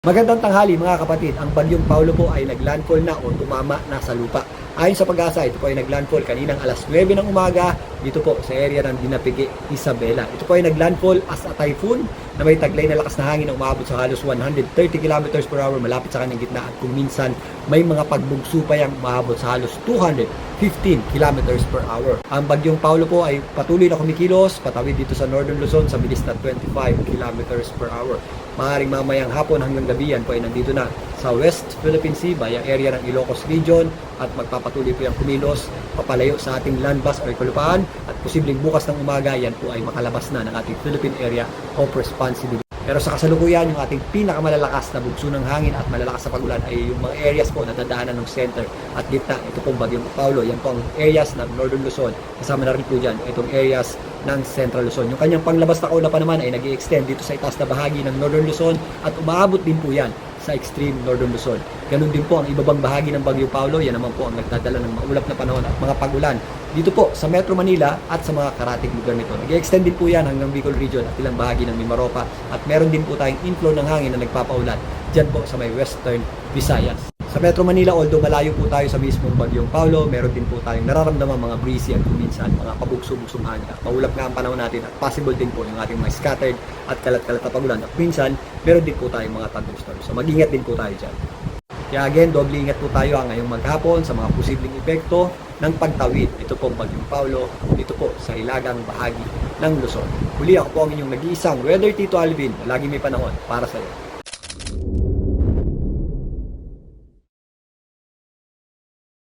Magandang tanghali mga kapatid. Ang bagyong Paulo po ay naglandfall na o tumama na sa lupa. Ayon sa pag-asa, ito po ay naglandfall kaninang alas 9 ng umaga dito po sa area ng Dinapigi, Isabela. Ito po ay naglandfall as a typhoon na may taglay na lakas na hangin na umabot sa halos 130 km per hour malapit sa kanyang gitna at kung minsan may mga pagbugso pa yang umabot sa halos 215 km per hour. Ang bagyong Paulo po ay patuloy na kumikilos patawid dito sa Northern Luzon sa bilis na 25 km per hour. Maaring mamayang hapon hanggang gabi yan po ay nandito na sa West Philippine Sea, bayang area ng Ilocos Region at magpapatuloy po yung kumilos papalayo sa ating land mass o kalupaan at posibleng bukas ng umaga yan po ay makalabas na ng ating Philippine Area of Responsibility. Pero sa kasalukuyan, yung ating pinakamalalakas na bugso ng hangin at malalakas na pagulan ay yung mga areas po na dadaanan ng center at gitna. Ito pong Bagyong Paulo. Yan po ang areas ng Northern Luzon. Kasama na rin po dyan itong areas ng Central Luzon. Yung kanyang panglabas na kaula pa naman ay nag extend dito sa itaas na bahagi ng Northern Luzon at umaabot din po yan sa extreme Northern Luzon. Ganun din po ang ibabang bahagi ng Bagyo Paulo. Yan naman po ang nagdadala ng maulap na panahon at mga pagulan dito po sa Metro Manila at sa mga karating lugar nito. Nag-extend din po yan hanggang Bicol Region at ilang bahagi ng Mimaropa at meron din po tayong inflow ng hangin na nagpapaulan dyan po sa may Western Visayas. Sa Metro Manila, although malayo po tayo sa mismong Bagyong Paulo, meron din po tayong nararamdaman mga breezy at kuminsan mga pabugso-bugsong hangin. At maulap nga ang panahon natin at possible din po yung ating mga scattered at kalat-kalat na pagulan. At minsan, meron din po tayong mga thunderstorms. So mag-ingat din po tayo dyan. Kaya again, doble ingat po tayo ngayong maghapon sa mga posibleng epekto ng pagtawid. Ito po Bagyong Paulo, dito po sa hilagang bahagi ng Luzon. Huli ako po ang inyong nag-iisang Weather Tito Alvin, na lagi may panahon para sa iyo.